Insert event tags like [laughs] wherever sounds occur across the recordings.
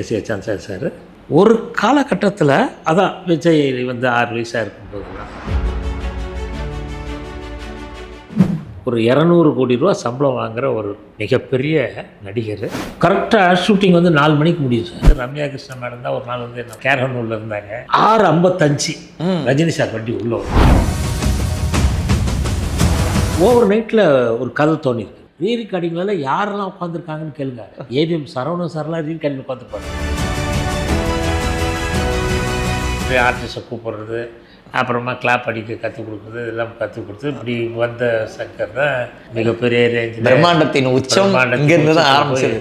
S A Chandrasekhar sir? ஒரு காலகட்டத்தில் அதான் விஜய் வந்து ஆறு வயசாக இருக்கும்போதுலாம் ஒரு இரநூறு கோடி ரூபா சம்பளம் வாங்குற ஒரு மிகப்பெரிய நடிகர். கரெக்டாக ஷூட்டிங் வந்து நாலு மணிக்கு முடியும் சார். ரம்யா கிருஷ்ணன் மேடம் தான் ஒரு நாள் வந்து என்ன கேரனூரில் இருந்தாங்க. ஆறு ஐம்பத்தஞ்சு. ரஜினி சார் வண்டி உள்ள ஓவர் நைட்டில் ஒரு கதை தோணிருக்கு. ரீ ரெக்கார்டிங்கில் யாரெல்லாம் உட்காந்துருக்காங்கன்னு கேளுங்க. ஏவிஎம் சரவணன் சார்லாம் ரீ ரெக்கார்டிங் உட்காந்துருப்பாங்க ஆர்டிஸ்ட்டை கூப்பிடுறது அப்புறமா கிளாப் அடிக்க கற்றுக் கொடுக்குறது இதெல்லாம் கற்றுக் கொடுத்து இப்படி வந்த சங்கர் தான் மிகப்பெரிய ரேஞ்சில் பிரம்மாண்டத்தின் உச்சம் இங்கிருந்து தான் ஆரம்பிச்சது.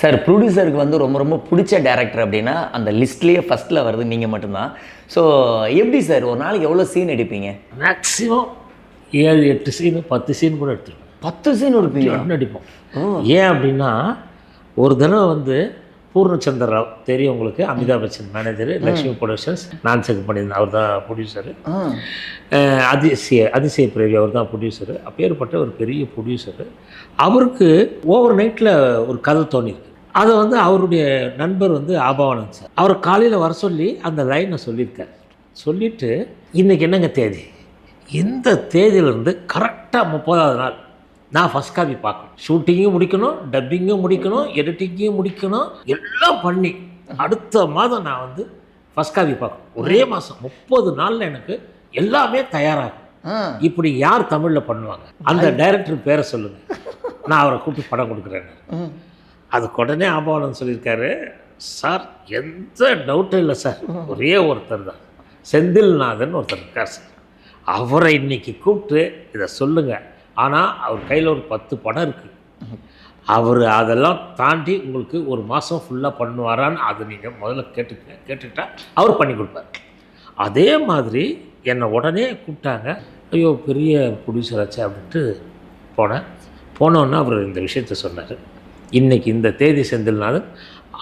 சார் ப்ரொடியூசருக்கு வந்து ரொம்ப ரொம்ப பிடிச்ச டேரக்டர் அப்படின்னா அந்த லிஸ்ட்லேயே ஃபஸ்ட்டில் வருது நீங்கள் மட்டும்தான். ஸோ எப்படி சார் ஒரு நாளைக்கு எவ்வளோ சீன் எடுப்பீங்க? மேக்ஸிமம் ஏழு எட்டு சீனு பத்து சீன் கூட எடுத்துருக்கோம் பத்து சீன் எடுப்பீங்க நடிப்போம். ஏன் அப்படின்னா ஒரு தடவை வந்து பூர்ணச்சந்திர ராவ் தெரியும் உங்களுக்கு அமிதாப் பச்சன் மேனேஜர் லக்ஷ்மி ப்ரொடக்ஷன்ஸ் நான் செக் பண்ணியிருந்தேன். அவர் தான் ப்ரொடியூசரு அதிசய அதிசய பிரேவி அவர் தான் ப்ரொடியூசரு அப்பேற்பட்ட ஒரு பெரிய ப்ரொடியூசரு அவருக்கு ஓவர் நைட்டில் ஒரு கதை தோணிருக்கு அதை வந்து அவருடைய நண்பர் வந்து ஆபாவானந்த் சார். அவர் காலையில் வர சொல்லி அந்த லைனை சொல்லியிருக்கார். சொல்லிவிட்டு இன்றைக்கி என்னங்க தேதி? இந்த தேதியிலேருந்து கரெக்டாக முப்பதாவது நாள் நான் ஃபஸ்ட் காப்பி பார்க்கணும். ஷூட்டிங்கும் முடிக்கணும் டப்பிங்கும் முடிக்கணும் எடிட்டிங்கும் முடிக்கணும் எல்லாம் பண்ணி அடுத்த மாதம் நான் வந்து ஃபஸ்ட் காப்பி பார்க்கணும். ஒரே மாதம் முப்பது நாளில் எனக்கு எல்லாமே தயாராகும். இப்படி யார் தமிழில் பண்ணுவாங்க? அந்த டைரக்டர் பேரை சொல்லுங்கள் நான் அவரை கூப்பிட்டு படம் கொடுக்குறேன்னு. ம். அதுக்கு உடனே ஆபாவனம் சொல்லியிருக்காரு சார் எந்த டவுட்டும் இல்லை சார். ஒரே ஒருத்தர் தான். செந்தில்நாதன் ஒருத்தர் இருக்கார் சார். அவரை இன்னைக்கு கூப்பிட்டு இதை சொல்லுங்கள் ஆனால் அவர் கையில் ஒரு பத்து படம் இருக்குது அவர் அதெல்லாம் தாண்டி உங்களுக்கு ஒரு மாதம் ஃபுல்லாக பண்ணுவாரான்னு அதை நீங்கள் முதல்ல கேட்டுக்க கேட்டுக்கிட்டா அவர் பண்ணி கொடுப்பார். அதே மாதிரி என்னை உடனே கூப்பிட்டாங்க ஐயோ பெரிய ப்ரொடியூசர் ஆச்சு அப்படின்ட்டு போனேன். போனோன்னே அவர் இந்த விஷயத்த சொன்னார். இன்னைக்கு இந்த தேதி செந்தில்நாதன்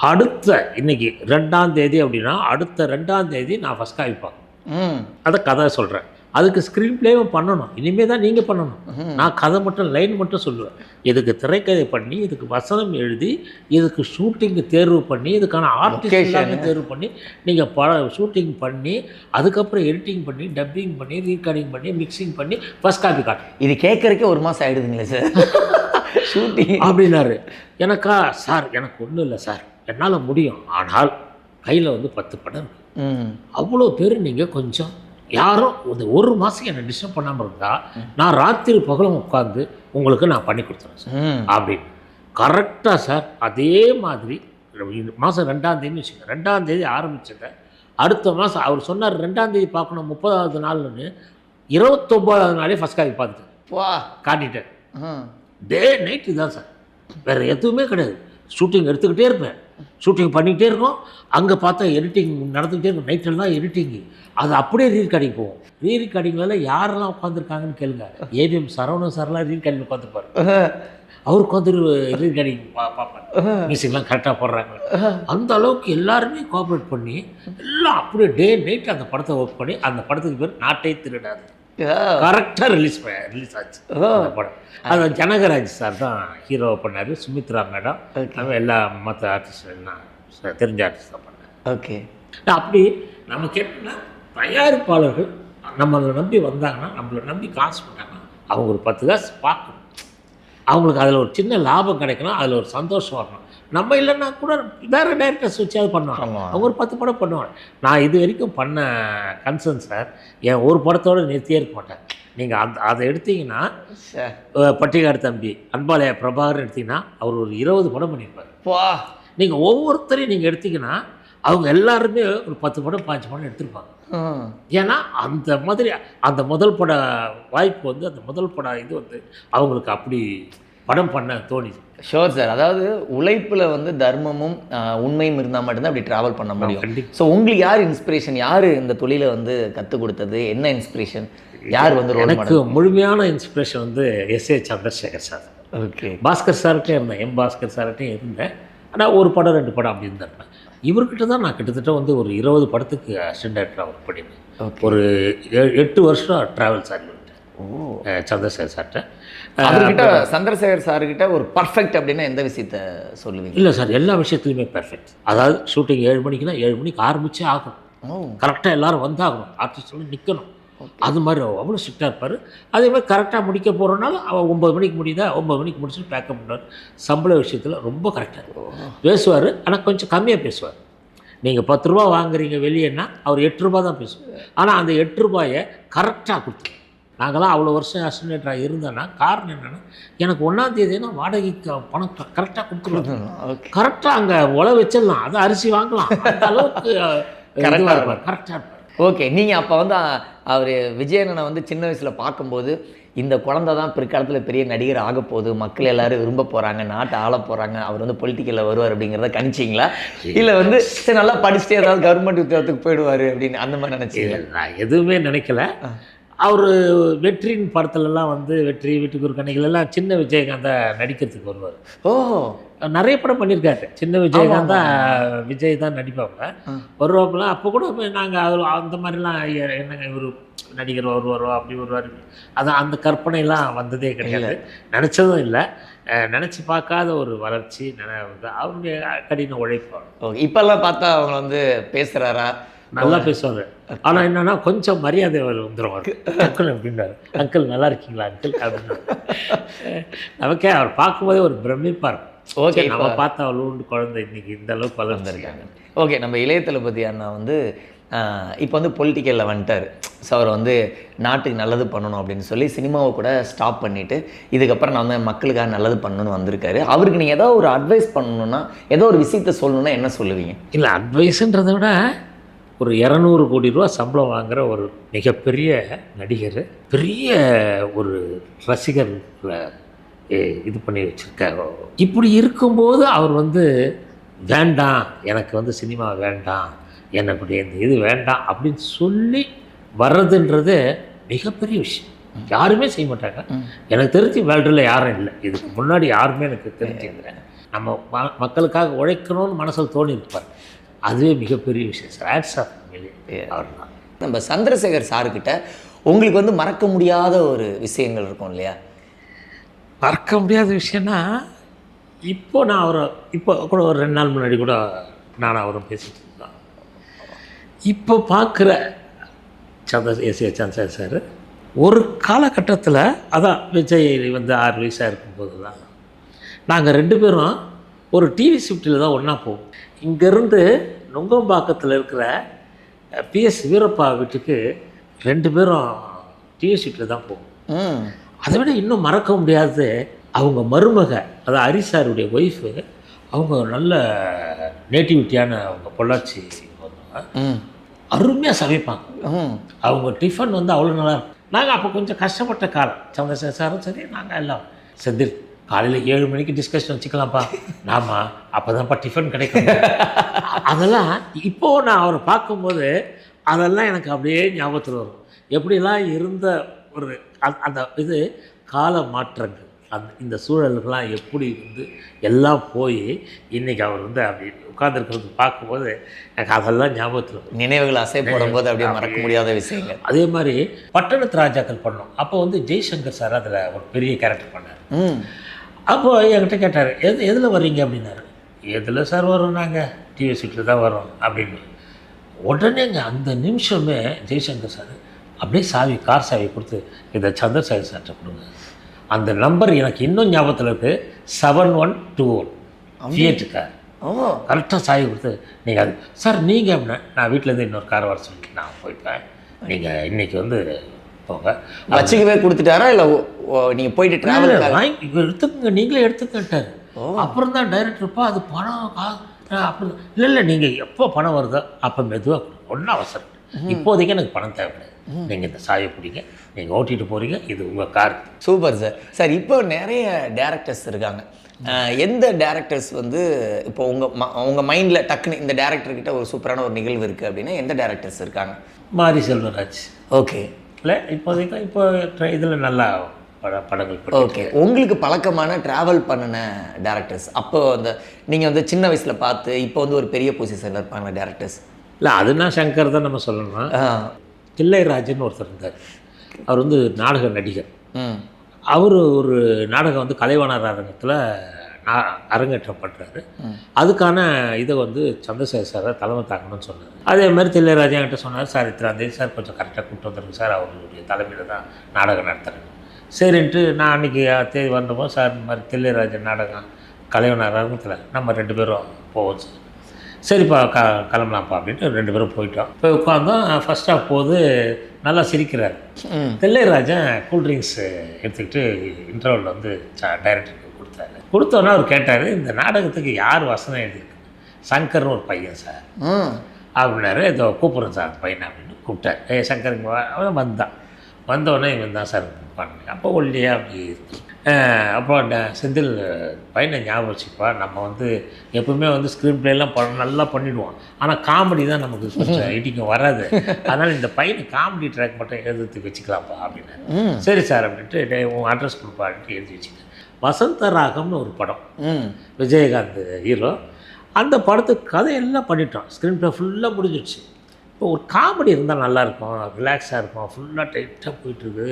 அடுத்த இன்னைக்கு ரெண்டாம் தேதி அப்படின்னா அடுத்த ரெண்டாம் தேதி நான் ஃபஸ்ட் காமிப்பேன் ம். அதை கதை சொல்கிறேன் அதுக்கு ஸ்க்ரீன் ப்ளேவும் பண்ணணும். இனிமேல் தான் நீங்கள் பண்ணணும். நான் கதை மட்டும் லைன் மட்டும் சொல்லுவேன். இதுக்கு திரைக்கதை பண்ணி இதுக்கு வசனம் எழுதி இதுக்கு ஷூட்டிங்கு தேர்வு பண்ணி இதுக்கான ஆர்டிஸ்ட் தேர்வு பண்ணி நீங்கள் ப ஷூட்டிங் பண்ணி அதுக்கப்புறம் எடிட்டிங் பண்ணி டப்பிங் பண்ணி ரீகார்டிங் பண்ணி மிக்சிங் பண்ணி ஃபஸ்ட் காப்பி காட்டணும் இது கேட்கறக்கே ஒரு மாதம் ஆயிடுதுங்களே சார் ஷூட்டிங் [laughs] அப்படின்னாரு. எனக்கா? சார் எனக்கு ஒன்றும் இல்லை சார் என்னால் முடியும். ஆனால் கையில் வந்து பத்து படம் அவ்வளோ பேர் நீங்கள் கொஞ்சம் யாரும் இந்த ஒரு மாதம் என்னை டிஸ்டர்ப் பண்ணாமல் இருந்தால் நான் ராத்திரி பகலும் உட்காந்து உங்களுக்கு நான் பண்ணி கொடுத்துறேன் சார். அப்படின்னு கரெக்டாக சார் அதே மாதிரி மாதம் ரெண்டாம் தேதி வச்சுக்கோங்க ரெண்டாம் தேதி ஆரம்பிச்சதை அடுத்த மாதம் அவர் சொன்னார் ரெண்டாம் தேதி பார்க்கணும் முப்பதாவது நாள்னு இருபத்தொம்போதாவது நாளே ஃபஸ்ட் காப்பி பார்த்துட்டேன். வா. காட்டிட்டேன். டே நைட்டு தான் சார். வேறு எதுவுமே கிடையாது. ஷூட்டிங் எடுத்துக்கிட்டே இருப்பேன். ஷூட்டிங் பண்ணிக்கிட்டே இருக்கோம். அங்கே பார்த்தா எடிட்டிங் நடந்துக்கிட்டே இருக்கும். நைட்டெல்லாம் எடிட்டிங்கு அது அப்படியே ரீ ரெக்கார்டிங் போவோம் ரீ ரெக்கார்டிங்கில் யாரெல்லாம் உட்காந்துருக்காங்கன்னு கேளுங்க. ஏவிஎம் சரவணன் சார்லாம் ரீ ரெக்கார்டிங் உட்காந்துருப்பாரு அவர் உட்காந்து ரீ ரெக்கார்டிங் பா மியூசிக்லாம் கரெக்டாக போடுறாங்க. அந்த அளவுக்கு எல்லாருமே கோஆப்ரேட் பண்ணி எல்லாம் அப்படியே டே நைட் அந்த படத்தை ஒர்க் பண்ணி அந்த படத்துக்கு பேர் நாட்டை திருடாது. கரெக்டாக ரிலீஸ் ரிலீஸ் ஆச்சு. அந்த படம். அது ஜனகராஜ் சார் தான் ஹீரோவை பண்ணார். சுமித்ரா மேடம். நம்ம எல்லா மற்ற ஆர்டிஸ்ட் எல்லாம் தெரிஞ்ச ஆர்டிஸ்ட் தான் பண்ணார். ஓகே. அப்படி நம்ம கேட்டோம்னா தயாரிப்பாளர்கள் நம்மளை நம்பி வந்தாங்கன்னா நம்மளை நம்பி காசு பண்ணாங்கன்னா அவங்க ஒரு பத்து காசு பார்க்கணும். அவங்களுக்கு அதில் ஒரு சின்ன லாபம் கிடைக்கணும். அதில் ஒரு சந்தோஷம் வரணும். நம்ம இல்லைன்னா கூட வேறு டேரக்டர்ஸ் வச்சாவது பண்ணுவாங்க. அவங்க ஒரு பத்து படம் பண்ணுவாங்க. நான் இது வரைக்கும் பண்ண கன்சர்ன் சார் என் ஒரு படத்தோடு நிறுத்தியே இருக்க மாட்டேன். நீங்கள் அந்த அதை எடுத்தீங்கன்னா பட்டிகாடு தம்பி அன்பாலய பிரபாகர் எடுத்தீங்கன்னா அவர் ஒரு இருபது படம் பண்ணியிருப்பார். வா. நீங்கள் ஒவ்வொருத்தரையும் நீங்கள் எடுத்தீங்கன்னா அவங்க எல்லாருமே ஒரு பத்து படம் பாஞ்சு படம் எடுத்திருப்பாங்க. ஏன்னா அந்த மாதிரி அந்த முதல் பட வாய்ப்பு வந்து அந்த முதல் பட இது வந்து அவங்களுக்கு அப்படி படம் பண்ண தோணிது ஷோர் சார் அதாவது உழைப்புல வந்து தர்மமும் உண்மையும் இருந்தால் மட்டும்தான் அப்படி டிராவல் பண்ண முடியும். ஸோ உங்களுக்கு யார் இன்ஸ்பிரேஷன் யார் இந்த தொழிலை வந்து கற்றுக் கொடுத்தது? என்ன இன்ஸ்பிரேஷன் யார் வந்து எனக்கு முழுமையான இன்ஸ்பிரேஷன் வந்து S A Chandrasekhar sir okay Bhaskar சார்கிட்டே இருந்தேன். எம் பாஸ்கர் சார்கிட்டையும் இருந்தேன். ஆனால் ஒரு படம் ரெண்டு படம் அப்படி இருந்திருப்பேன் இவர்கிட்ட தான் நான் கிட்டத்தட்ட வந்து ஒரு இருபது படத்துக்கு அசிஸ்டன்ட் டேரக்டராக ஒர்க் பண்ணியிருந்தேன் ஒரு எட்டு வருஷம் ட்ராவல் சார் ஓ. சந்திரசேகர் சார்கிட்ட அவர்கிட்ட சந்திரசேகர் சார்கிட்ட ஒரு பர்ஃபெக்ட் அப்படின்னா எந்த விஷயத்த சொல்லுவீங்க? இல்லை சார் எல்லா விஷயத்துலையுமே பெர்ஃபெக்ட் அதாவது ஷூட்டிங் ஏழு மணிக்குனா ஏழு மணிக்கு ஆரம்பிச்சே ஆகணும். ஓ. கரெக்டாக எல்லாரும் வந்தாகணும். ஆர்டிஸ்டோட நிற்கணும் அது மாதிரி அவ்வளோ ஸ்ட்ரிக்டாக இருப்பார். அதே மாதிரி கரெக்டாக முடிக்க போகிறனால அவன் ஒம்பது மணிக்கு முடியுதா? ஒம்பது மணிக்கு முடிச்சுட்டு பேக்கப் பண்ணுவார். சம்பள விஷயத்தில் ரொம்ப கரெக்டாக இருக்கும் பேசுவார். ஆனால் கொஞ்சம் கம்மியாக பேசுவார். நீங்கள் பத்து ரூபா வாங்குறீங்க வெளியேன்னா அவர் எட்டு ரூபா தான் பேசுவார். ஆனால் அந்த எட்டு ரூபாயை கரெக்டாக கொடுத்து நாங்களாம் அவ்வளோ வருஷம் அசினேட்டராக இருந்தோன்னா காரணம் என்னென்னா எனக்கு ஒன்றாம் தேதினா வாடகைக்கு பணம் கரெக்டாக கொடுத்துருவாங்க. [laughs] கரெக்டாக அங்கே உழ வச்சிடலாம். அது அரிசி வாங்கலாம். அந்த அளவுக்கு [laughs] ஆ இருப்பார். கரெக்டாக இருப்பார். ஓகே நீங்கள் அப்போ வந்து அவர் விஜயனனை வந்து சின்ன வயசில் பார்க்கும்போது இந்த குழந்தை தான் பிற்காலத்தில் பெரிய நடிகர் ஆக போகுது. மக்கள் எல்லாரும் விரும்ப போகிறாங்க நாட்டை ஆள போகிறாங்க அவர் வந்து பொலிட்டிக்கலில் வருவார் அப்படிங்கிறத கணிச்சிங்களா? இல்லை வந்து சரி நல்லா படிச்சுட்டு ஏதாவது கவர்மெண்ட் உத்தியோகத்துக்கு போயிடுவார் அப்படின்னு அந்த மாதிரி நினச்சிங்களா? நான் எதுவுமே நினைக்கல. அவர் வெற்றியின் படத்துலலாம் வந்து வெற்றி வீட்டுக்கு ஒரு கண்ணிகள் எல்லாம் சின்ன விஜயகாந்தா நடிக்கிறதுக்கு வருவார். ஓ நிறைய படம் பண்ணியிருக்காரு. சின்ன விஜயகாந்தா விஜய் தான் நடிப்பாங்க. வருவாப்புல. அப்போ கூட நாங்கள் அதில் அந்த மாதிரிலாம் என்னங்க இவர் நடிகர் வருவாரோ அப்படி வருவார். அது அந்த கற்பனைலாம் வந்ததே கிடையாது. நினச்சதும் இல்லை. நினச்சி பார்க்காத ஒரு வளர்ச்சி அவருடைய கடின உழைப்பு. இப்போல்லாம் பார்த்தா அவங்க வந்து பேசுகிறாரா நல்லா பேசுவார் ஆனால் என்னன்னா கொஞ்சம் மரியாதை வந்துடும் அவருக்கு. அங்கிள் அப்படின்னாரு. அங்கிள் நல்லா இருக்கீங்களா அங்கிள்? அப்படின்னு [laughs] நமக்கே அவர் பார்க்கும்போதே ஒரு பிரமிப்பா இருக்கும். ஓகே நம்ம பார்த்த அவ்வளோண்டு குழந்தை இன்னைக்கு இந்த அளவுக்கு வளர்ந்துருக்காங்க ஓகே நம்ம இளைய தளபதி அண்ணா வந்து இப்போ வந்து பொலிட்டிக்கலில் வந்துட்டார். ஸோ அவர் வந்து நாட்டுக்கு நல்லது பண்ணணும் அப்படின்னு சொல்லி சினிமாவை கூட ஸ்டாப் பண்ணிவிட்டு இதுக்கப்புறம் நம்ம மக்களுக்காக நல்லது பண்ணணும்னு வந்திருக்காரு. அவருக்கு நீங்கள் ஏதோ ஒரு அட்வைஸ் பண்ணணும்னா ஏதோ ஒரு விஷயத்த சொல்லணும்னா என்ன சொல்லுவீங்க? இல்லை அட்வைஸுன்றதை விட ஒரு இரநூறு கோடி ரூபா சம்பளம் வாங்குற ஒரு மிகப்பெரிய நடிகர் பெரிய ஒரு ரசிகர்களை இது பண்ணி வச்சுருக்காரு? இப்படி இருக்கும்போது அவர் வந்து வேண்டாம் எனக்கு வந்து சினிமா வேண்டாம் எனக்கு இப்படி இந்த இது வேண்டாம் அப்படின்னு சொல்லி வர்றதுன்றது மிகப்பெரிய விஷயம். யாருமே செய்ய மாட்டாங்க. எனக்கு தெரிஞ்சு வேர்ல்டில் யாரும் இல்லை. இதுக்கு முன்னாடி யாருமே எனக்கு தெரிஞ்சுக்கிறேன் நம்ம மக்களுக்காக உழைக்கணும்னு மனசில் தோணி இருப்பார் அதுவே மிகப்பெரிய விஷயம். சார் ஆட்ஸ் ஆஃப் அவர் தான் நம்ம சந்திரசேகர் சார்கிட்ட உங்களுக்கு வந்து மறக்க முடியாத ஒரு விஷயங்கள் இருக்கும் இல்லையா? மறக்க முடியாத விஷயம்னா இப்போ நான் அவரை இப்போ கூட ஒரு ரெண்டு நாள் முன்னாடி கூட நான் அவரும் பேசிட்டு இருந்தோம். இப்போ பார்க்குற சந்திர எஸ். ஏ. சந்திர சார் ஒரு காலகட்டத்தில் அதான் விஜய் வந்து ஆறு வயசாக இருக்கும்போது தான் நாங்கள் ரெண்டு பேரும் ஒரு டிவி ஷிஃப்ட்டில் தான் ஒன்றா போவோம். இங்கேருந்து நுங்கம்பாக்கத்தில் இருக்கிற பிஎஸ் வீரப்பா வீட்டுக்கு ரெண்டு பேரும் டிவி ஷிஃப்ட்டில் தான் போவோம் ம். அதை விட இன்னும் மறக்க முடியாதது அவங்க மருமக அதாவது ஹரிசாருடைய ஒய்ஃபு அவங்க நல்ல நேட்டிவிட்டியான அவங்க பொள்ளாச்சி அருமையாக சமைப்பாங்க. ம். அவங்க டிஃபன் வந்து அவ்வளோ நல்லா இருக்கும். நாங்கள் அப்போ கொஞ்சம் கஷ்டப்பட்ட காலம். சந்திரசேகர் சாரும் சரி நாங்கள் எல்லாம் செந்தில் காலையில் ஏழு மணிக்கு டிஸ்கஷன் வச்சுக்கலாம்ப்பா. நாம அப்போ தான்ப்பா டிஃபன் கிடைக்கும். அதெல்லாம் இப்போ நான் அவரை பார்க்கும்போது அதெல்லாம் எனக்கு அப்படியே ஞாபகத்தில் வரும். எப்படிலாம் இருந்த ஒரு அந்த- இது கால மாற்றங்கள். அந்த இந்த சூழலுக்கெல்லாம் எப்படி வந்து எல்லாம் போய் இன்றைக்கி அவர் வந்து அப்படி உட்காந்துருக்கிறது பார்க்கும்போது எனக்கு அதெல்லாம் ஞாபகத்தில் நினைவுகள் அசை போடும்போது அப்படியே மறக்க முடியாத விஷயங்கள். அதே மாதிரி பட்டணத்து ராஜாக்கள் பண்ணோம். அப்போ வந்து ஜெய்சங்கர் சார் அதில் ஒரு பெரிய கேரக்டர் பண்ணார். ம் அப்போ என்கிட்ட கேட்டார் எது எதில் வர்றீங்க? அப்படின்னாரு. எதில் சார் வரோம் நாங்கள் டிவி சீட்டில் தான் வரோம் அப்படின்னு. உடனேங்க அந்த நிமிஷமே ஜெய்சங்கர் சார் அப்படியே சாவி கார் சாவி கொடுத்து இதை சந்திரசேகர் சார்கிட்ட கொடுங்க. அந்த நம்பர் எனக்கு இன்னும் ஞாபகத்தில் இருக்குது seven one two one Fiat car ஓ. கரெக்டாக சாவி கொடுத்து நீங்கள் அது சார் நீங்கள் அப்படின்னா நான் வீட்டிலேருந்து இன்னொரு கார் வர சொல்லி நான் போயிட்டேன் நீங்கள் இன்னைக்கு வந்து போங்க. வச்சுக்கவே கொடுத்துட்டாரா? இல்லை நீங்கள் போயிட்டு ட்ராவல் இங்க எடுத்துக்கங்க நீங்களே எடுத்துக்கிட்டாரு அப்புறம் தான் டைரக்டர்ப்பா அது பணம் அப்படி இல்லை இல்லை நீங்கள் எப்போ பணம் வருதோ அப்போ மெதுவாக ஒன்றும் அவசரம். இப்போதைக்கு எனக்கு பணம் தேவைப்படுது. நீங்கள் இந்த சாயை பிடிங்க நீங்கள் ஓட்டிட்டு போகிறீங்க இது உங்கள் கார் சூப்பர் சார். சார் இப்போ நிறைய டேரக்டர்ஸ் இருக்காங்க. எந்த டேரக்டர்ஸ் வந்து இப்போ உங்கள் உங்கள் மைண்டில் டக்குன்னு இந்த டேரக்டர் கிட்ட ஒரு சூப்பரான ஒரு நிகழ்வு இருக்குது அப்படின்னா எந்த டேரக்டர்ஸ் இருக்காங்க? மாரி செல்வராஜ். ஓகே. இல்லை இப்போதைக்கு இப்போ இதில் நல்லா பட படங்கள் ஓகே உங்களுக்கு பழக்கமான ட்ராவல் பண்ணின டேரக்டர்ஸ் அப்போ அந்த நீங்கள் வந்து சின்ன வயசில் பார்த்து இப்போ வந்து ஒரு பெரிய பொசிஷனில் இருப்பாங்க டேரக்டர்ஸ் இல்லை அதுனா சங்கர் தான் நம்ம சொல்லணும்? தில்லைராஜன் ஒருத்தர் இருந்தார். அவர் வந்து நாடக நடிகர். ம். அவர் ஒரு நாடகம் வந்து கலைவாணர் அரங்கத்தில் ம். அதுக்கான இதை வந்து சந்திரசேகர் சாரை தலைமை தாக்கணும்னு சொன்னார். அதே மாதிரி தில்லைராஜா என்கிட்ட சொன்னார் சார் இத்தனாந்தேதி சார் கொஞ்சம் கரெக்டாக கூப்பிட்டு வந்துருங்க சார் அவருடைய தலைமையில் தான் நாடகம் நடத்துகிறேன் சரின்ட்டு நான் அன்றைக்கி தேதி வந்தப்போ சார் இந்த மாதிரி தில்லைராஜன் நாடகம் கலைவனர் அரங்கத்தில் நம்ம ரெண்டு பேரும் போவோம் சார். சரிப்பா க கிளம்பலாம்ப்பா அப்படின்ட்டு ரெண்டு பேரும் போயிட்டோம். போய் உட்காந்தோம் ஃபஸ்ட் ஹாஃப் போது நல்லா சிரிக்கிறார். தில்லைராஜன் கூல்ட்ரிங்க்ஸ் எடுத்துக்கிட்டு இன்டர்வலில் வந்து டைரக்டருக்கு கொடுத்தாரு. கொடுத்தோன்னே அவர் கேட்டார் இந்த நாடகத்துக்கு யார் வசனம் எழுதியிருக்கு? சங்கர்னு ஒரு பையன் சார். அப்படின்னாரு இதோ கூப்பிட்றேன் சார் அந்த பையனை அப்படின்னு கூப்பிட்டார். ஏ சங்கர் இங்க வா. அவன் வந்தான். வந்தோடனே இவன் தான் சார் பண்ணேன். அப்போ ஒல்லியா அப்படி அப்போ செந்தில் பையனை ஞாபகம் வச்சுப்பா. நம்ம வந்து எப்பவுமே வந்து ஸ்க்ரீன் பிளேலாம் பண்ண நல்லா பண்ணிடுவோம். ஆனால் காமெடி தான் நமக்கு கொஞ்சம் இடிக்கும் வராது. அதனால் இந்த பையனை காமெடி ட்ராக் மட்டும் எழுதுறதுக்கு வச்சுக்கலாம்ப்பா அப்படின்னு சரி சார் அப்படின்ட்டு உன் அட்ரஸ் கொடுப்பான்ட்டு எழுதி வச்சுக்கேன் வசந்த ராகம்னு ஒரு படம். ம். விஜயகாந்த் ஹீரோ அந்த படத்துக்கு கதையெல்லாம் பண்ணிட்டோம் ஸ்க்ரீன் ப்ளே ஃபுல்லாக முடிஞ்சிடுச்சு. இப்போ ஒரு காமெடி இருந்தால் நல்லாயிருக்கும். ரிலாக்ஸாக இருக்கும் ஃபுல்லாக டைட்டாக போயிட்டுருக்கு.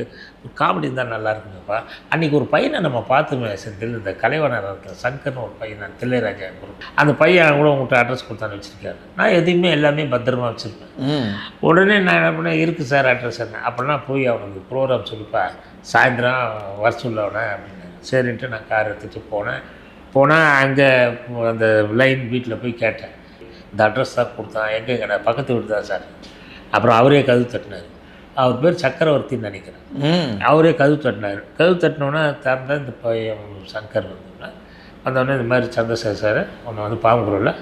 ஒரு காமெடி இருந்தால் நல்லா இருக்குங்கப்பா அன்றைக்கி ஒரு பையனை நம்ம பார்த்துமே செந்தில் இந்த கலைவனர் சங்கர்னு ஒரு பையன் தில்லைராஜா group. அந்த பையன் கூட உங்கள்கிட்ட அட்ரஸ் கொடுத்தான்னு வச்சுருக்காரு. நான் எதையுமே எல்லாமே பத்திரமா வச்சுருப்பேன். உடனே நான் என்ன பண்ணேன்? இருக்குது சார் அட்ரஸ் என்ன? அப்படின்னா போய் அவனுக்கு ப்ரோக்ராம் சொல்லிப்பா சாயந்தரம் வர சொல்ல அவனை அப்படின்னு. சரின்ட்டு நான் கார் எடுத்துகிட்டு போனேன். போனால் அங்கே அந்த லைன் வீட்டில் போய் கேட்டேன். இந்த அட்ரஸ் தான் கொடுத்தான். எங்கே கடை பக்கத்து வீடு தான் சார் அப்புறம் அவரே கதவு தட்டினார். அவர் பேர் சக்கரவர்த்தின்னு நினைக்கிறேன். அவரே கதவு தட்டினார். கதவு தட்டினோன்னே திறந்தா இந்த பையன் சங்கர் வந்தோடனே வந்தோடனே இந்த மாதிரி சந்திரசேகர் சார் உன்னை வந்து பாம்புக்குள்ள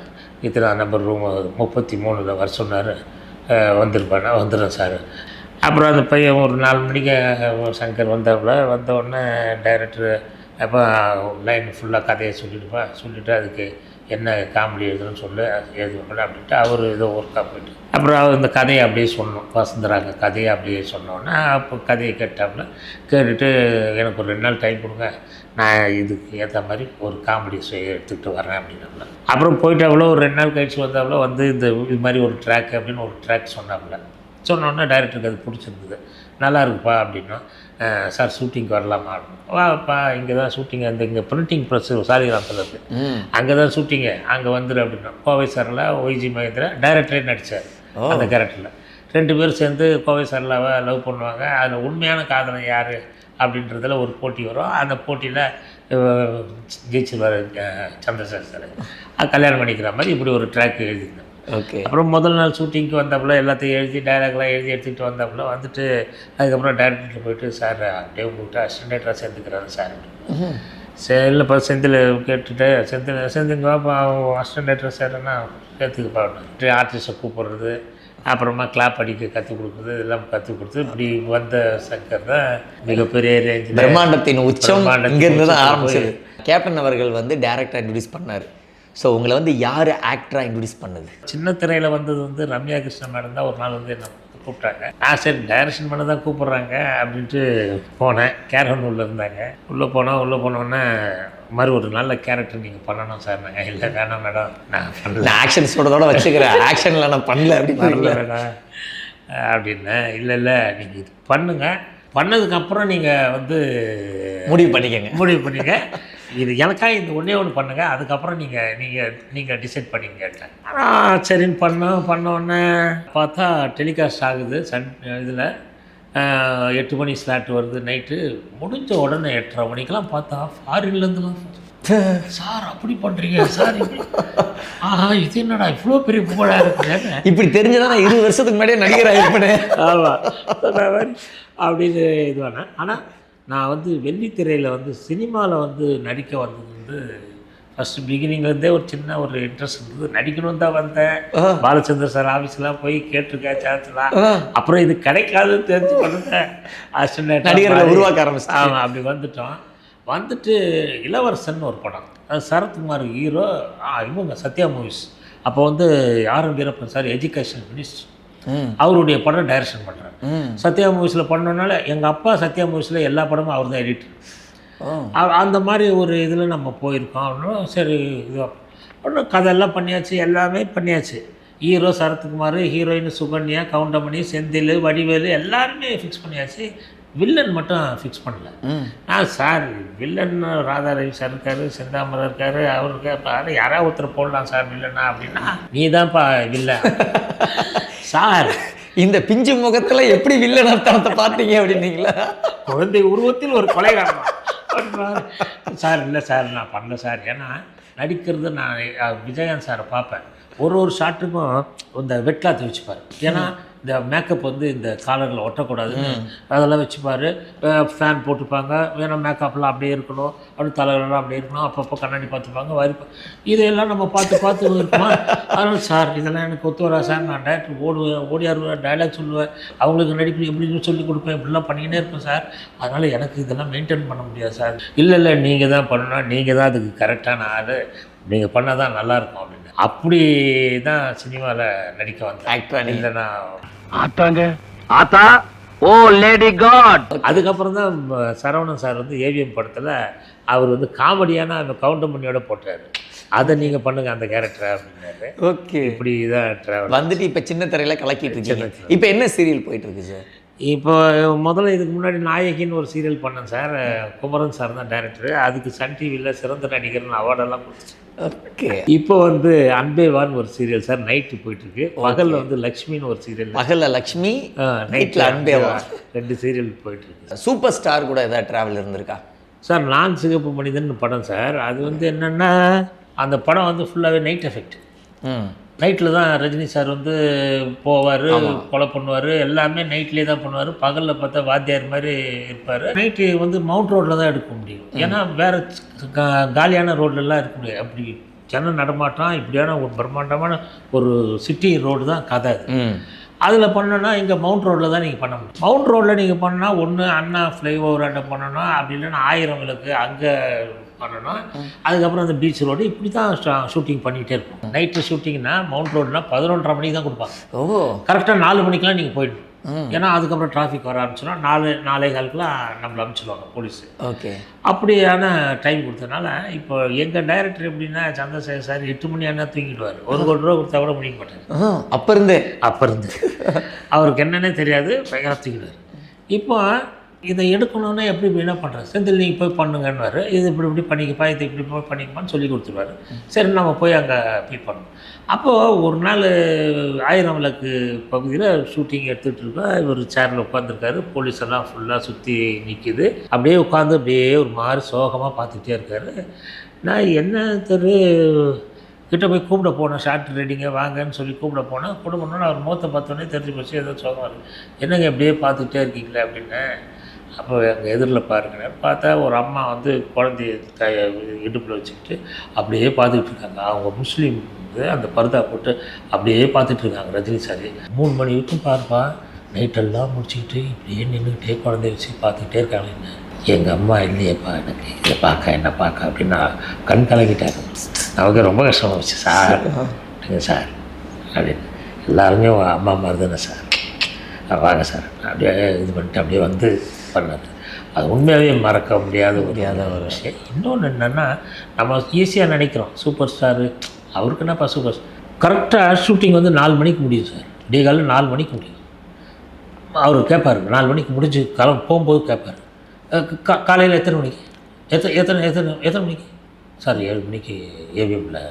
இத்தனை நம்பர் ரூம் முப்பத்தி மூணில் வர சொன்னார். வந்திருப்பானே? வந்துடுறேன் சார் அப்புறம் அந்த பையன் ஒரு நாலு மணிக்கு சங்கர் வந்தாப்புல வந்த உடனே டைரக்டர் அப்போ லைன் ஃபுல்லாக கதையை சொல்லிட்டுப்பா சொல்லிவிட்டு அதுக்கு என்ன காமெடி எழுதுன்னு சொல்லு அது எழுதுவாங்க அப்படின்ட்டு அவர் ஏதோ ஒர்க்காக போயிட்டு. அப்புறம் அவர் இந்த கதையை அப்படியே சொன்னோம் வசந்தராங்க கதையை அப்படியே சொன்னோன்னே அப்போ கதையை கேட்டாப்புல கேட்டுட்டு எனக்கு ஒரு ரெண்டு நாள் டைம் கொடுங்க நான் இதுக்கு ஏற்ற மாதிரி ஒரு காமெடி செய்ய எடுத்துக்கிட்டு வரேன் அப்படின்னாப்புல. அப்புறம் போயிட்டாப்புல ஒரு ரெண்டு நாள் கழிச்சு வந்தாப்புல வந்து இந்த இது மாதிரி ஒரு ட்ராக் அப்படின்னு ஒரு ட்ராக் சொன்னாப்புல. சொன்னோன்னே டைரக்டருக்கு அது பிடிச்சிருந்தது. நல்லா இருக்குப்பா அப்படின்னா சார் ஷூட்டிங்க்கு வரலாமா? அப்படின்னு. வாப்பா இங்கே தான் ஷூட்டிங் அந்த இங்கே பிரிண்டிங் ப்ரெஸ் சாலிகிராமத்தில் இருக்குது அங்கே தான் ஷூட்டிங்கு அங்கே வந்துடு அப்படின்னா. கோவை சாரில் ஒய்ஜி மகேந்திரா டைரக்டரே நடித்தார். அந்த கேரக்டரில் ரெண்டு பேரும் சேர்ந்து கோவை சார்லாவை லவ் பண்ணுவாங்க. அதில் உண்மையான காதலன் யார் அப்படின்றதுல ஒரு போட்டி வரும். அந்த போட்டியில் ஜெயிச்சிருவார் சந்திரசேகர் சார். அது கல்யாணம் பண்ணிக்கிற மாதிரி இப்படி ஒரு ட்ராக் எழுதியிருந்தேன் ஓகே. அப்புறம் முதல் நாள் ஷூட்டிங்க்கு வந்தாப்புல எல்லாத்தையும் எழுதி டைலாக்லாம் எழுதி எடுத்துக்கிட்டு வந்தாப்புல வந்துட்டு அதுக்கப்புறம் டேரக்டர்கிட்ட போயிட்டு சார் அப்படியே உங்கள்கிட்ட அசிஸ்டன்டேட்டராக சேர்ந்துக்கிறாரு சார் ம் சரி இல்லைப்பா செந்தில் கேட்டுட்டு செந்தில் செந்தில் வாப்பா அசிஸ்டன்டேட்டர் சேர்றேன்னா சேர்த்துக்கப்பா ஆர்டிஸ்ட்டை கூப்பிட்றது அப்புறமா கிளாப் அடிக்க கற்றுக் கொடுக்குறது இதெல்லாம் கற்றுக் கொடுத்து இப்படி வந்த சங்கர் தான் மிகப்பெரிய ரேஞ்சில் பிரம்மாண்டத்தின் உச்சம் இங்கிருந்து தான் ஆரம்பிச்சது. கேப்டன் அவர்கள் வந்து டேரக்டராக இன்ட்ரடியூஸ் பண்ணார். ஸோ உங்களை வந்து யார் ஆக்டராக இன்ட்ரடியூஸ் பண்ணது? சின்ன திரையில் வந்தது வந்து ரம்யா கிருஷ்ணன் மேடம் தான் ஒரு நாள் வந்து என்ன கூப்பிட்டாங்க. நான் சரி டைரக்ஷன் பண்ண தான் கூப்பிட்றாங்க அப்படின்ட்டு போனேன். கேரன் உள்ளே இருந்தாங்க. உள்ளே போனால் உள்ளே போனோன்னே மாதிரி ஒரு நல்ல கேரக்டர் நீங்கள் பண்ணணும் சார் நாங்கள் இல்லை வேணாம் மேடம் நான் பண்ணல. ஆக்ஷன் சொல்கிறதோட வச்சுக்கிறேன். ஆக்ஷனில் நான் பண்ணல வரல அப்படின்னு வேணாம் அப்படின்னேன் இல்லை இல்லை நீங்கள் இது பண்ணுங்கள் பண்ணதுக்கப்புறம் நீங்கள் வந்து முடிவு பண்ணிக்கங்க. முடிவு பண்ணிங்க இது எனக்காக இந்த ஒன்றே ஒன்று பண்ணுங்க. அதுக்கப்புறம் நீங்கள் நீங்கள் நீங்கள் டிசைட் பண்ணி கேட்டேன் ஆனால் சரின்னு பண்ணோம். பண்ணோன்னே பார்த்தா டெலிகாஸ்ட் ஆகுது. சன் இதில் எட்டு மணி ஸ்லாட் வருது நைட்டு முடிஞ்ச உடனே எட்டரை மணிக்கெல்லாம் பார்த்தா ஃபாரின்லேருந்துலாம் சார். அப்படி பண்ணுறீங்க சார் ஆஹா இது என்னடா இவ்வளோ பெரிய புகழாக இருக்குன்னு இப்படி தெரிஞ்சதான் நான் இருபது வருஷத்துக்கு முன்னாடியே நடிகராக இருப்பேன் ஆமாம் அப்படின்னு இது பண்ணேன் ஆனால் நான் வந்து வெள்ளித்திரையில் வந்து சினிமாவில் வந்து நடிக்க வந்தது வந்து ஃபஸ்ட்டு பிகினிங்லேருந்தே ஒரு சின்ன ஒரு இன்ட்ரெஸ்ட் இருந்தது. நடிக்கணும் தான் வந்தேன். பாலச்சந்தர் சார் ஆஃபீஸ்லாம் போய் கேட்டிருக்கேன் சான்ஸ்லாம் அப்புறம் இது கிடைக்காதுன்னு தெரிஞ்சு அசிஸ்டன்ட் நடிகர்களை உருவாக்க ஆரம்பிச்சு ஆமாம் அப்படி வந்துட்டோம். வந்துட்டு இளவரசன் ஒரு படம். அது சரத்குமார் ஹீரோ இவங்க சத்யா மூவிஸ் அப்போ வந்து R M Veerappan sir education minister அவருடைய படம் டைரக்ஷன் பண்ணுறாரு ம். சத்யா மூவிஸில் பண்ணனால எங்கள் அப்பா சத்யா மூவிஸில் எல்லா படமும் அவர் தான் எடிட்டர் அந்த மாதிரி ஒரு இதில் நம்ம போயிருக்கோம் அப்படின்னும் சரி இது ஒன்றும் கதையெல்லாம் பண்ணியாச்சு எல்லாமே பண்ணியாச்சு. ஹீரோ சரத்குமார் ஹீரோயின் சுகன்யா கவுண்டமணி செந்தில் வடிவேலு எல்லாருமே ஃபிக்ஸ் பண்ணியாச்சு. வில்லன் மட்டும் ஃபிக்ஸ் பண்ணல. நான் சார் வில்லன் ராதாரவி சார் இருக்காரு செந்தாமரம் இருக்காரு அவர் இருக்காரு. யாராவது ஒருத்தர் போடலாம் சார் வில்லனா அப்படின்னா நீ தான்ப்பா வில்லன் [laughs] சார் இந்த பிஞ்சு முகத்துல எப்படி வில்லன் அர்த்தத்தை பார்த்தீங்க அப்படின்னீங்களா? குழந்தை உருவத்தில் ஒரு கொலைகாரன். சார் இல்லை சார் நான் பண்ணல சார். ஏன்னா நடிக்கிறது நான் விஜயகாந்த் சாரை பார்ப்பேன். ஒரு ஒரு ஷாட்டுக்கும் இந்த வெட்லாத்து வச்சுப்பார். ஏன்னா இந்த மேக்கப் வந்து இந்த காலரில் ஒட்டக்கூடாதுன்னு அதெல்லாம் வச்சுப்பார். ஃபேன் போட்டுப்பாங்க. வேணும் மேக்கப்லாம் அப்படியே இருக்கணும். அப்படி தலைவரெல்லாம் அப்படியே இருக்கணும். அப்பப்போ கண்ணாடி பார்த்துப்பாங்க. வரி இதையெல்லாம் நம்ம பார்த்து பார்த்து இருக்குமா அதனால் சார் இதெல்லாம் எனக்கு ஒத்து வரா சார். நான் டேரக்டர் ஓடுவேன் ஓடியாருவேன் டைலாக் சொல்லுவேன் அவங்களுக்கு நடிப்பு எப்படின்னு சொல்லி கொடுப்பேன். இப்படிலாம் பண்ணிக்கினே இருப்பேன் சார். அதனால் எனக்கு இதெல்லாம் மெயின்டைன் பண்ண முடியாது சார். இல்லை இல்லை நீங்கள் தான் பண்ணணும். நீங்கள் தான் அதுக்கு கரெக்டான ஆள். நீங்கள் பண்ணால் தான் நல்லாயிருக்கும் அப்படின்னு. அப்படி தான் சினிமாவில் நடிக்க வந்தேன். ஆக்டரா இல்லைன்னா ஆத்தாங்க ஆத்தா ஓ லேடி காட். அதுக்கப்புறம் தான் சரவணன் சார் வந்து ஏவிஎம் படத்தில் அவர் வந்து காமெடியான அந்த கவுண்டமணியோட போட்டார். அதை நீங்கள் பண்ணுங்க அந்த கேரக்டரை அப்படின்னாரு. ஓகே. இப்படி தான் ட்ராவல் வந்துட்டு இப்ப சின்ன திரையில கலக்கிட்டு இருக்கீங்க. இப்ப என்ன சீரியல் போயிட்டு இருக்கு சார் இப்போ முதல்ல இதுக்கு முன்னாடி நாயகின்னு ஒரு சீரியல் பண்ணேன் சார். குமரன் சார் தான் டைரக்டர் அதுக்கு சன் டிவியில் சிறந்த நடிகர்னு அவார்டெல்லாம் கொடுத்துச்சு. ஓகே. இப்போ வந்து அன்பேவான்னு ஒரு சீரியல் சார் நைட்டு போயிட்டுருக்கு. பகலில் வந்து லக்ஷ்மின்னு ஒரு சீரியல் பகல்ல லக்ஷ்மி நைட்டில் நைட்ல அன்பேவா. ரெண்டு சீரியல் போயிட்டுருக்கு. சூப்பர் ஸ்டார் கூட ஏதாவது டிராவல் இருந்திருக்கா? சார் நான் சிகப்பு மனிதன் படம் சார். அது வந்து என்னென்னா அந்த படம் வந்து ஃபுல்லாகவே நைட் எஃபெக்ட் ம். நைட்டில் தான் ரஜினி சார் வந்து போவார் கொலை பண்ணுவார் எல்லாமே நைட்லேயே தான் பண்ணுவார். பகலில் பார்த்தா வாத்தியார் மாதிரி இருப்பார். நைட்டு வந்து மவுண்ட் ரோட்டில் தான் எடுக்க முடியும். ஏன்னா வேறு காலியான ரோட்லலாம் இருக்க முடியாது. அப்படி ஜன நடமாட்டம் இப்படியான ஒரு பிரம்மாண்டமான ஒரு சிட்டி ரோடு தான் கதை அதில் பண்ணோன்னா இங்கே மவுண்ட் ரோட்டில் தான் நீங்கள் பண்ண முடியும். மவுண்ட் ரோட்டில் நீங்கள் பண்ணால் ஒன்று அண்ணா ஃப்ளைஓவர் அட்டை பண்ணணும் அப்படி இல்லைன்னா ஆயிரம் விளக்கு அங்கே பண்ணணும். அதுக்கப்புறம் அந்த பீச் ரோடு இப்படி தான் ஷூட்டிங் பண்ணிகிட்டே இருப்போம் நைட்டு ஷூட்டிங்னா மவுண்ட் ரோடுனா பதினொன்றரை மணிக்கு தான் கொடுப்பாங்க. ஓ. கரெக்டாக நாலு மணிக்கெலாம் நீங்கள் போயிடணும். ஏன்னா அதுக்கப்புறம் டிராஃபிக் வர ஆரம்பிச்சிடும் நாலு நாலே காலுக்குலாம் நம்மளை அனுப்பிச்சிடுவாங்க போலீஸு ஓகே. அப்படியான டைம் கொடுத்தனால இப்போ எங்கள் டைரக்டர் எப்படின்னா சந்திரசேகர் சார் எட்டு மணி ஆனால் தூங்கிடுவார். ஒரு கோடி ரூபா கொடுத்தா கூட முடிக்க மாட்டார். அப்ப இருந்தே. அப்போ இருந்து. அவருக்கு என்னன்னே தெரியாது. பயங்கர தூக்கிடுவார் இப்போ இதை எடுக்கணும்னா எப்படி இப்படி என்ன பண்ணுறேன் செந்தில் நீங்கள் போய் பண்ணுங்கன்னு இது இப்படி இப்படி பண்ணிக்கப்பா இது இப்படி போய் பண்ணிக்கப்பான்னு சொல்லி கொடுத்துருவாரு. சரி நம்ம போய் அங்கே போய் பண்ணணும் அப்போது ஒரு நாள் ஆயிரம் விளக்கு பகுதியில் ஷூட்டிங் எடுத்துகிட்டு இருக்கோம். இவர் சேரில் உட்காந்துருக்காரு போலீஸ் எல்லாம் ஃபுல்லாக சுற்றி நிற்கிது அப்படியே உட்காந்து அப்படியே ஒரு மாதிரி சோகமாக பார்த்துக்கிட்டே இருக்காரு. நான் என்ன தெரு கிட்ட போய் கூப்பிட போனேன். ஷார்ட் ரெடிங்க வாங்கன்னு சொல்லி கூப்பிட போனேன். கூட போனோன்னு அவர் மூத்த பார்த்தோன்னே தெரிஞ்சு போச்சு ஏதோ சோகம் என்னங்க இப்படியே பார்த்துக்கிட்டே இருக்கீங்களே அப்படின்னு. அப்போ எங்கள் எதிரில் பாருங்க பார்த்தா ஒரு அம்மா வந்து குழந்தைய த இடுப்பில் வச்சுக்கிட்டு அப்படியே பார்த்துக்கிட்டு இருக்காங்க. அவங்க முஸ்லீம் வந்து அந்த பர்தா போட்டு அப்படியே பார்த்துட்டு இருக்காங்க ரஜினி சாரி. மூணு மணி வரைக்கும் பாருப்பா நைட்டெல்லாம் முடிச்சுக்கிட்டு இப்படியே நின்றுக்கிட்டே குழந்தைய வச்சு பார்த்துக்கிட்டே இருக்காங்கன்னு எங்கள் அம்மா இல்லையேப்பா எனக்கு இதை பார்க்க என்ன பார்க்க அப்படின்னு நான் கண் கலங்கிட்டாங்க நமக்கு ரொம்ப கஷ்டமாக போச்சு சார் அப்படிங்க சார் அப்படின்னு. எல்லாருமே அம்மா மாதிரி தானே சார். வாங்க சார் அப்படியே இது பண்ணிட்டு அப்படியே வந்து பண்ணது. அது உண்மையாகவே மறக்க முடியாத முடியாத ஒரு விஷயம். இன்னொன்று என்னென்னா நம்ம ஈஸியாக நினைக்கிறோம். சூப்பர் ஸ்டாரு அவருக்கு என்னப்பா சூப்பர் கரெக்டாக ஷூட்டிங் வந்து நாலு மணிக்கு முடியும் சார் விடிய காலையில் நாலு மணிக்கு முடியும் அவர் கேட்பார் நாலு மணிக்கு முடிஞ்சு கிளம்ப போகும்போது கேட்பார் காலையில் எத்தனை மணிக்கு? எத்தனை எத்தனை எத்தனை எத்தனை மணிக்கு? சார் ஏழு மணிக்கு ஏவிஎம்மில்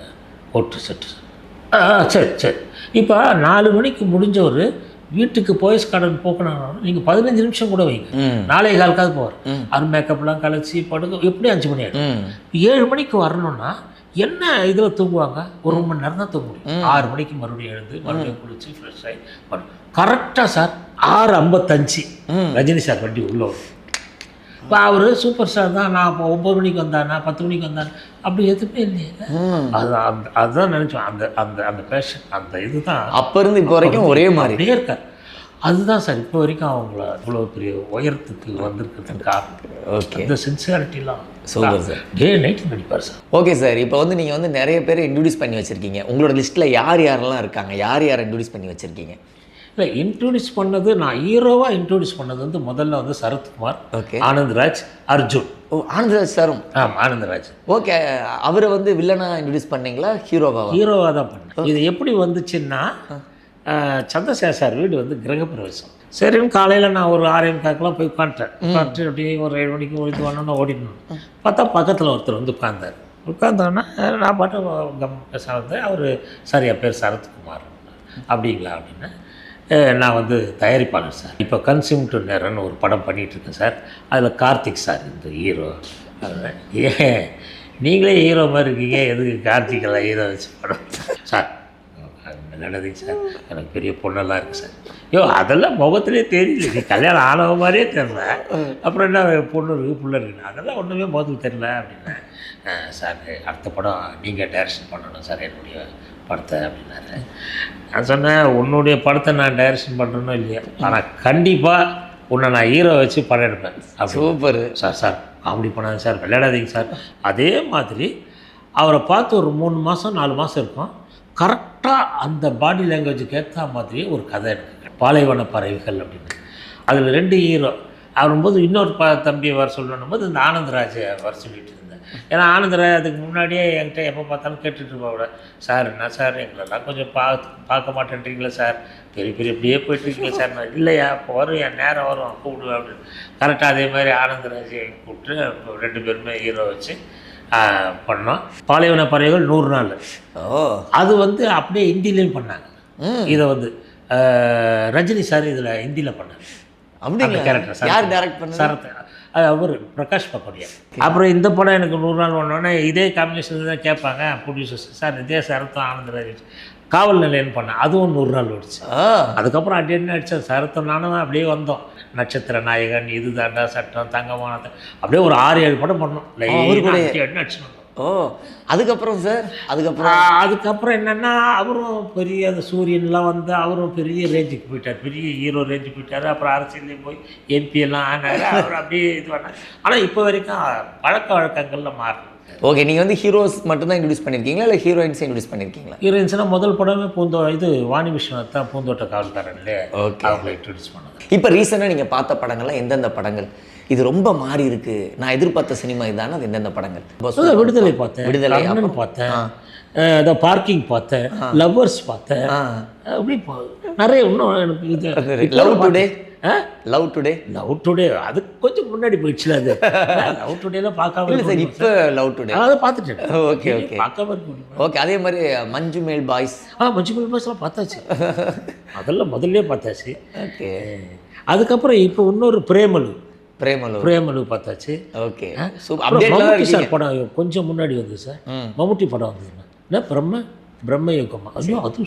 ஓட்டு செட்டு சரி சரி. இப்போ நாலு மணிக்கு முடிஞ்சவர் வீட்டுக்கு போயஸ் கார்டன் போக்கணும் நீங்கள் பதினஞ்சு நிமிஷம் கூட வைங்க. நாளை காலுக்காவது போவார். அது மேக்கப்லாம் கலைச்சி படுக்க எப்படி அஞ்சு மணி ஆகிடும் ஏழு மணிக்கு வரணும்னா என்ன இதில் தூங்குவாங்க? ஒரு மணி நேரம் தான் தூங்க முடியும் ஆறு மணிக்கு மறுபடியும் எழுந்து மறுபடியும் குளிச்சு ஃப்ரெஷ் ஆகி கரெக்டாக சார் ஆறு ஐம்பத்தஞ்சு. ரஜினி சார் வண்டி உள்ள இப்போ அவர் சூப்பர் ஸ்டார் தான். நான் இப்போ ஒம்பது மணிக்கு வந்தானா பத்து மணிக்கு வந்தானா அப்படி எதுவுமே இல்லையே. அந்த அதுதான் நினச்சோம் அந்த அந்த அந்த பேஷன் அந்த இதுதான். அப்ப இருந்து இப்போ வரைக்கும் ஒரே மாதிரி. இருக்கார். அதுதான் சார் இப்போ வரைக்கும் அவங்கள இவ்வளோ பெரிய உயரத்துக்கு வந்திருக்கிறதுக்கு காரணம். ஓகே. இந்த சின்சியாரிட்டிலாம் சூப்பர் சார். டே நைட்டு நடிப்பார் சார். ஓகே சார் இப்போ வந்து நீங்கள் வந்து நிறைய பேர் இன்ட்ரடியூஸ் பண்ணி வச்சுருக்கீங்க. உங்களோட லிஸ்ட்டில் யார் யாரெல்லாம் இருக்காங்க? யார் யார் இன்ட்ரடியூஸ் பண்ணி வச்சுருக்கீங்க? இல்லை இன்ட்ரோடியூஸ் பண்ணது நான் ஹீரோவாக இன்ட்ரோடியூஸ் பண்ணது வந்து முதல்ல வந்து சரத்குமார் ஓகே. ஆனந்த்ராஜ் அர்ஜுன். ஓ ஆனந்தராஜ் சாரும்? ஆமாம் ஆனந்தராஜ். ஓகே அவரை வந்து வில்லனா இன்ட்ரடியூஸ் பண்ணீங்களா ஹீரோவாவா ஹீரோவாக தான் பண்ணேன். இது எப்படி வந்துச்சுன்னா சந்திரசேகர் வீடு வந்து கிரகப்பிரவேசம். சரின்னு காலையில் நான் ஒரு ஆறே முக்காக்கெலாம் போய் உட்காந்துட்டேன். உட்காந்துட்டு அப்படியே ஒரு ஏழு மணிக்கு ஓடிட்டு வரணும்னு ஓடிடணும். பார்த்தா பக்கத்தில் ஒருத்தர் வந்து உட்கார்ந்தார். உட்காந்தோன்னா நான் பாட்டு கம் பேச அவர் சார் என் பேர் சரத்குமார். அப்படிங்களா அப்படின்னு "அஹ், நான் வந்து தயாரிப்பாளர் சார். இப்போ கன்சியூம் டு நேரன்னு ஒரு படம் பண்ணிகிட்ருக்கேன் சார். அதில் கார்த்திக் சார் இந்த ஹீரோ ஏன் நீங்களே ஹீரோ மாதிரி இருக்கீங்க. எதுக்கு கார்த்திகெல்லாம் ஹீரோ வச்சு படம் சார் நல்லதுங்க சார். எனக்கு பெரிய பொண்ணெல்லாம் இருக்குது சார். ஐயோ அதெல்லாம் முகத்திலே தெரியல. நீ கல்யாணம் ஆனவ மாதிரியே தெரில அப்புறம் என்ன பொண்ணு இருக்குது பிள்ளை இருக்குது அதெல்லாம் ஒன்றுமே முகத்துக்கு தெரில அப்படின்னா சார் அடுத்த படம் நீங்கள் டைரக்ஷன் பண்ணணும் சார். என்னுடைய படத்தை அப்படின்னாரு. நான் சொன்னேன் உன்னுடைய படத்தை நான் டைரக்ஷன் பண்ணுறேனோ இல்லையா ஆனால் கண்டிப்பாக உன்னை நான் ஹீரோ வச்சு படம் எடுப்பேன். சூப்பர். சார் சார் காமெடி பண்ணாங்க சார் விளையாடாதீங்க சார். அதே மாதிரி அவரை பார்த்து ஒரு மூணு மாதம் நாலு மாதம் இருக்கும். கரெக்டாக அந்த பாடி லாங்குவேஜுக்கு ஏற்ற மாதிரி ஒரு கதை எனக்கு பாலைவன பறவைகள் அப்படின்னு. அதில் ரெண்டு ஹீரோ வரும்போது இன்னொரு ப தம்பியை வர சொல்லணும் போது இந்த ஆனந்தராஜை வர சொல்லிட்டு இருந்தேன். ஏன்னா ஆனந்தராஜ் அதுக்கு முன்னாடியே என்கிட்ட எப்போ பார்த்தாலும் கேட்டுட்டு இருப்பாவோட சார் என்ன சார்? எங்களெல்லாம் கொஞ்சம் பார்த்து பார்க்க மாட்டேன்றீங்களா சார். பெரிய பெரிய இப்படியே போயிட்டுருக்கீங்களா சார். நான் இல்லையா இப்போ வரும் என் நேரம் வரும் கூப்பிடுவேன் அப்படின்னு. கரெக்டாக அதே மாதிரி ஆனந்தராஜை கூப்பிட்டு ரெண்டு பேருமே ஹீரோ வச்சு பண்ணோம். பாலைவன பறவைகள் நூறு நாள். ஓ. அது வந்து அப்படியே ஹிந்திலையும் பண்ணாங்க. இதை வந்து ரஜினி சார் இதில் ஹிந்தியில் பண்ணாங்க அப்படிங்களா? கேரக்டர் யார் டைரக்ட் பண்ணது? சரத் அது அவர் பிரகாஷ் பக்கோடியா. அப்புறம் இந்த படம் எனக்கு நூறு நாள் ஒன்றோடனே இதே காம்பினேஷன் தான் கேட்பாங்க ப்ரொடியூசர்ஸ் சார் இதே சரத்தும் ஆனந்தராஜ் காவல் நிலையம்னு பண்ணேன். அதுவும் நூறு நாள் ஓடிச்சு. ஆ. அதுக்கப்புறம் அடி என்ன அடித்தேன் சரத்தும் நானும் அப்படியே வந்தோம். நட்சத்திர நாயகன் இது தாண்டா சட்டம் தங்கமான அப்படியே ஒரு ஆறு ஏழு படம் பண்ணோம். அடி ஓ அதுக்கப்புறம் சார்? அதுக்கப்புறம்? அதுக்கப்புறம் என்னென்னா அவரும் பெரிய அந்த சூரியன்லாம் வந்து அவரும் பெரிய ரேஞ்சுக்கு போயிட்டார். பெரிய ஹீரோ ரேஞ்சுக்கு போயிட்டார். அப்புறம் அரசியல்லையும் போய் எம்பி எல்லாம் ஆனார். அவர் அப்படியே இது பண்ணார். ஆனால் இப்போ வரைக்கும் பழக்க வழக்கங்கள்ல மாறல. ஓகே நீங்கள் வந்து ஹீரோஸ் மட்டும் தான் இன்ட்ரடியூஸ் பண்ணியிருக்கீங்களா இல்லை ஹீரோயின்ஸ் இன்ட்ரடியூஸ் பண்ணியிருக்கீங்களா ஹீரோயின்ஸ்னா முதல் படமே பூந்தோ இது வாணி விஸ்வநாத் தான் பூந்தோட்ட காவல்காரன்ல Okay. அவங்களை இன்ட்ரடியூஸ் பண்ணது. இப்போ ரீசெண்டாக நீங்கள் பார்த்த படங்கள்லாம் எந்தெந்த படங்கள்? இது ரொம்ப மாறி இருக்கு. நான் எதிர்பார்த்த சினிமா இதான அது எந்தெந்த படங்கள்? விடுதலை பார்த்தேன் விடுதலை? பார்த்தேன் அந்த பார்க்கிங் பார்த்தேன் லவ்வர்ஸ் பார்த்தேன். அப்படி நிறைய இன்னும் எனக்கு love today love today love today அது கொஞ்சம் முன்னாடி போயிடுச்சுல அது. [laughs] லவ் டுடேலாம் பார்க்காம இல்லை சார் இப்போ லவ் டுடே? அதை பார்த்துட்டேன். Okay okay. பார்க்காம இருக்க ஓகே அதே மாதிரி மஞ்சு மேல் பாய்ஸ். ஆ மஞ்சுமல் பாஸ்லாம் பார்த்தாச்சு. [laughs] அதெல்லாம் முதல்ல பார்த்தாச்சு. ஓகே. அதுக்கப்புறம் இப்போ இன்னொரு பிரேமலு. பிரேமலு. பிரேமலு பார்த்தாச்சு. ஓகே. மம்முட்டி சார் படம் கொஞ்சம் முன்னாடி வந்து சார். மம்முட்டி படம் வந்ததுண்ணா என்ன பிரம்ம? பிரம்ம யுகமா ஐயோ அது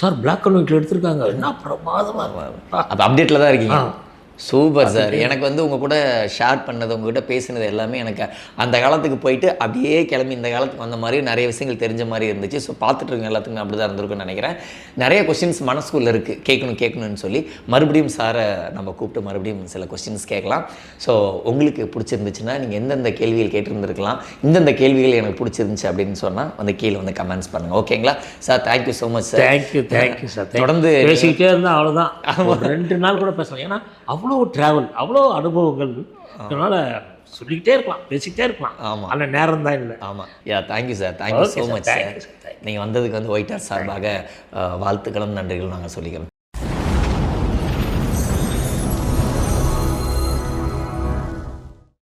சார் பிளாக் அண்ட் ஒயிட்ல எடுத்திருக்காங்க. என்ன பிரமாதமாக அப்போ அப்டேட்டில் தான் இருக்கீங்க. Super sir. எனக்கு வந்து உங்கள் கூட ஷேர் பண்ணது உங்ககிட்ட பேசினது எல்லாமே எனக்கு அந்த காலத்துக்கு போயிட்டு அப்படியே கிளம்பி இந்த காலத்துக்கு வந்த மாதிரி நிறைய விஷயங்கள் தெரிஞ்ச மாதிரி இருந்துச்சு. ஸோ பார்த்துட்டு இருக்க எல்லாத்துக்குமே அப்படி தான் இருந்திருக்கும்னு நினைக்கிறேன். நிறைய கொஸ்டின்ஸ் மனசுக்குள்ளே இருக்குது கேட்கணும் கேட்கணும்னு சொல்லி. மறுபடியும் சாரை நம்ம கூப்பிட்டு மறுபடியும் சில கொஸ்டின்ஸ் கேட்கலாம். ஸோ உங்களுக்கு பிடிச்சிருந்துச்சுன்னா நீங்கள் எந்தெந்த கேள்விகள் கேட்டிருந்துருக்கலாம் இந்தந்த கேள்விகள் எனக்கு பிடிச்சிருந்துச்சு அப்படின்னு சொன்னால் வந்து கீழே வந்து கமெண்ட்ஸ் பண்ணுங்கள் ஓகேங்களா sir thank you so much sir thank you thank you sir தொடர்ந்து பேசிக்கிட்டே இருந்தால் அவ்வளோதான் ரெண்டு நாள் கூட பேசலாம். ஏன்னா அவ்வளோ ட்ராவல் அவ்வளோ அனுபவங்கள். அதனால் சொல்லிக்கிட்டே இருக்கலாம் பேசிக்கிட்டே இருக்கலாம். ஆமாம் ஆனால் நேரம் தான் இல்லை. ஆமாம் yeah thank you sir thank you so much sir நீங்கள் வந்ததுக்கு வந்து ஒயிட்டார் சார்பாக அஹ், வாழ்த்துக்களும் நன்றிகளும் நாங்கள் சொல்லிக்கிறோம்.